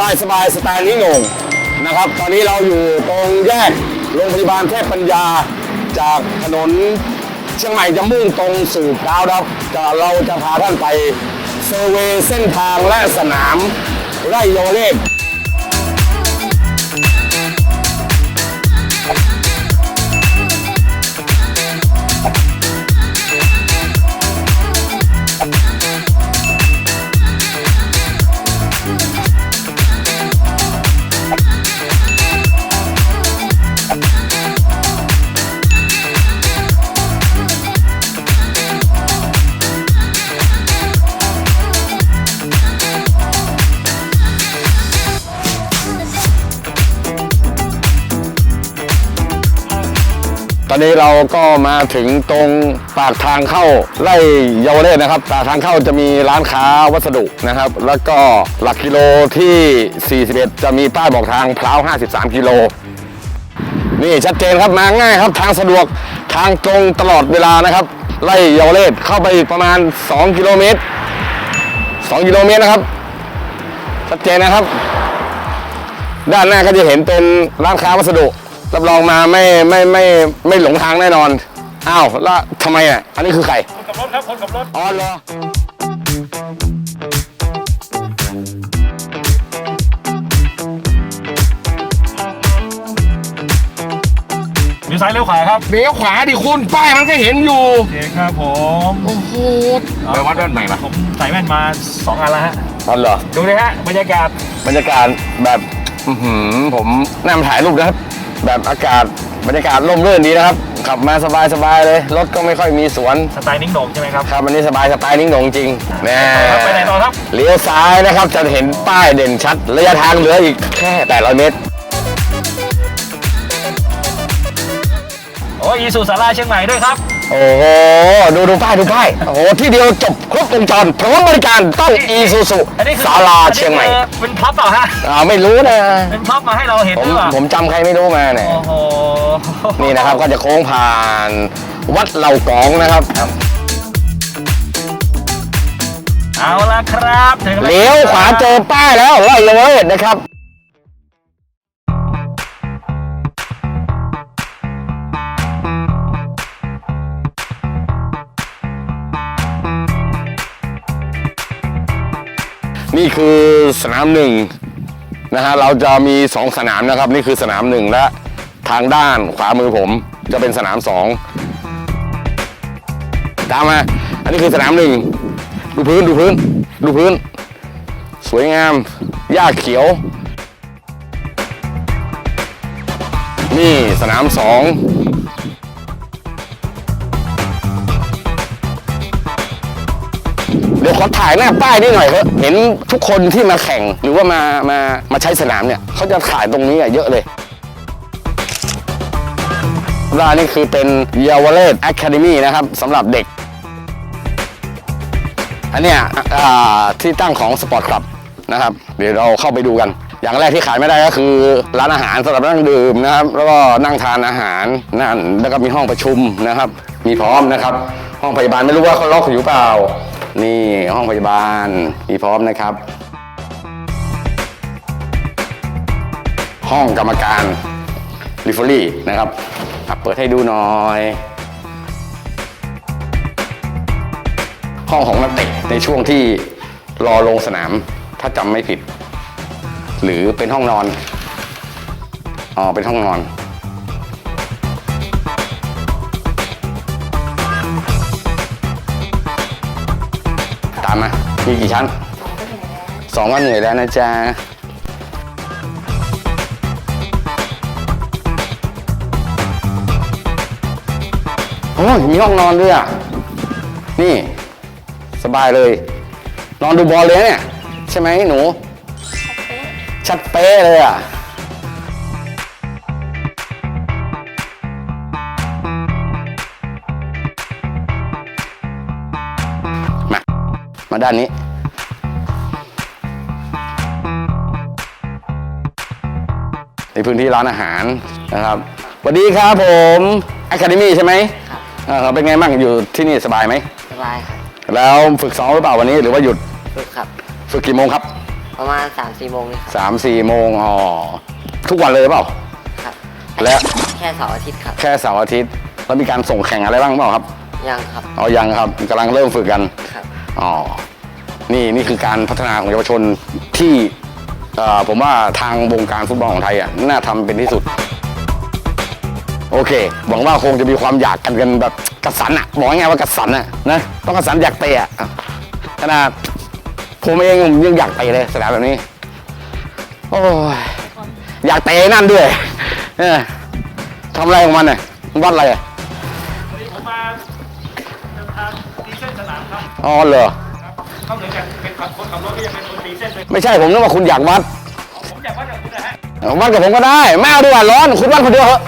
บายสบายสไตล์นิโหนงนะครับ ตอนนี้เราอยู่ตรงแยกโรงพยาบาลเทพปัญญา จากถนนเชียงใหม่จะมุ่งตรงสู่ดาวครับจะเราจะพาท่านไปเซอร์เวเส้นทางและสนามไร่โยเล่ ตอนนี้เราก็มาถึงตรงปากทางเข้าไร่เยาวเลศนะครับปากทางเข้าจะมีร้านค้าวัสดุนะครับ แล้วก็หลักกิโลที่ 41 จะมีป้ายบอกทางพร้าว 53 กิโล นี่ชัดเจนครับมาง่ายครับทางสะดวกทางตรงตลอดเวลานะครับ ไล่เยาวเลศเข้าไปอีกประมาณ 2 กิโลเมตร 2 กิโลเมตรนะครับ ชัดเจนนะครับ ด้านหน้าก็จะเห็นเป็นร้านค้าวัสดุ รับรองมาไม่ไม่ไม่ไม่หลงทางแน่นอน อ้าวแล้วทำไมอะ อันนี้คือใคร คนขับรถครับ คนขับรถ อ๋อเหรอเลี้ยวซ้ายเลี้ยวขวาครับเลี้ยวขวาดิคุณป้ายมันก็เห็นอยู่ โอเคครับผมโอ้โหไปวัดด้านไหนล่ะผมใส่แว่นมาสองอันแล้วฮะอ๋อเหรอ ดูเลยฮะบรรยากาศบรรยากาศแบบ อื้อหือผมนั่งถ่ายรูปนะครับ แบบอากาศบรรยากาศร่มรื่นดีนะครับ ขับมาสบายๆเลย รถก็ไม่ค่อยมีสวน สไตล์นิ้งโหน่งใช่ไหมครับ ครับวันนี้สบายสไตล์นิ่งหนงจริงแน่ไปไหนต่อครับเลี้ยวซ้ายนะครับจะเห็นป้ายเด่นชัด ระยะทางเหลืออีกแค่800เมตรโอ้ยอีสุสาราเชียงใหม่ด้วยครับ โอ้โหดูดูป้ายดูป้ายโอ้โหที่เดียวจบครบวงจรพร้อมบริการต้องอีซูซูอันนี้คือศาลาเชียงใหม่อันนี้คือเป็นพร็อพเปล่าฮะ อ่าไม่รู้นะ เป็นพร็อพมาให้เราเห็นผมหรือเปล่าผมจำใครไม่รู้มาเนี่ย โอ้โห นี่นะครับก็จะโค้งผ่านวัดเหล่ากองนะครับเอาละครับถึงแเลี้ยวขวาเจอป้ายแล้วไล่เลยนะครับ นี่คือสนามหนึ่งนะฮะเราจะมีสองสนามนะครับ นี่คือสนามหนึ่งและทางด้านขวามือผมจะเป็นสนามสองตามมา อันนี้คือสนามหนึ่งดูพื้นดูพื้น ดูพื้น สวยงามหญ้าเขียว นี่สนามสอง เดี๋ยวขอถ่ายหน้าป้ายนี่หน่อยเถอะเห็นทุกคนที่มาแข่งหรือว่ามามามาใช้สนามเนี่ยเขาจะถ่ายตรงนี้อะเยอะเลยร้านนี้คือเป็นเยาวเลศ Academy นะครับสำหรับเด็ก อันเนี้ยอ่าที่ตั้งของสปอร์ตคลับนะครับ เดี๋ยวเราเข้าไปดูกัน อย่างแรกที่ขายไม่ได้ก็คือ ร้านอาหารสำหรับนั่งดื่มนะครับ แล้วก็นั่งทานอาหารนั่นแล้วก็มีห้องประชุมนะครับ มีพร้อมนะครับ ห้องพยาบาลไม่รู้ว่าเขาล็อกอยู่เปล่า นี่ห้องพยาบาลมีพร้อมนะครับ ห้องกรรมการริฟอรี่นะครับเปิดให้ดูหน่อย ห้องของนักเตะในช่วงที่รอลงสนาม ถ้าจำไม่ผิด หรือเป็นห้องนอนอ๋อเป็นห้องนอนามมามีกี่ชั้นสองก็เหนื่อยแล้วนะจ๊ะโอ้ยมีห้องนอนด้วยอะ นี่ สบายเลย นอนดูบอลเลยนะเนี่ย ใช่ไหมหนู ชัดเป๊ะเลยอะ มาด้านนี้ ในพื้นที่ร้านอาหารนะครับสวัสดีครับผม Academy ใช่ไหมครับเป็นไงบ้างอยู่ที่นี่สบายไหมสบายครับแล้วฝึกซ้อมหรือเปล่าวันนี้หรือว่าหยุดฝึกครับ ฝึกกี่โมงครับปประมาณ3ามสี่โมงนี่ครับสามสี่โมงอ๋อทุกวันเลยเปล่าครับ และแค่เสาร์อาทิตย์ครับ แค่เสาร์อาทิตย์แล้วมีการส่งแข่งอะไรบ้างเปล่าครับ ยังครับ อ๋อยังครับกำลังเริ่มฝึกกันครับ อ๋อ นี่นี่คือการพัฒนาของเยาวชนที่ผมว่าทางวงการฟุตบอลของไทยอะน่าทำเป็นที่สุด โอเค หวังว่าคงจะมีความอยากกันกันแบบกระสันอะบอกง่ายว่ากระสันอะนะต้องกระสันอยากเตะอะขนาดผมเองผมยังอยากเตะเลยสนามแบบนี้ โอ้ยอยากเตะนั่นด้วยทำอะไรของมันเนี่ยวัดอะไรอะ เดินทางตีเส้นสนามครับอ๋อเหรอครับเขาเหมือนกันเป็นขับคนขับรถก็ยังเป็นคนตีเส้นเลยไม่ใช่ผมนึกว่าคุณอยากวัดผมอยากว่าอย่างคุณนะฮะวัดกับผมก็ได้ไม่เอาดีกว่าร้อนคุณวัดคนเดียวเถอะ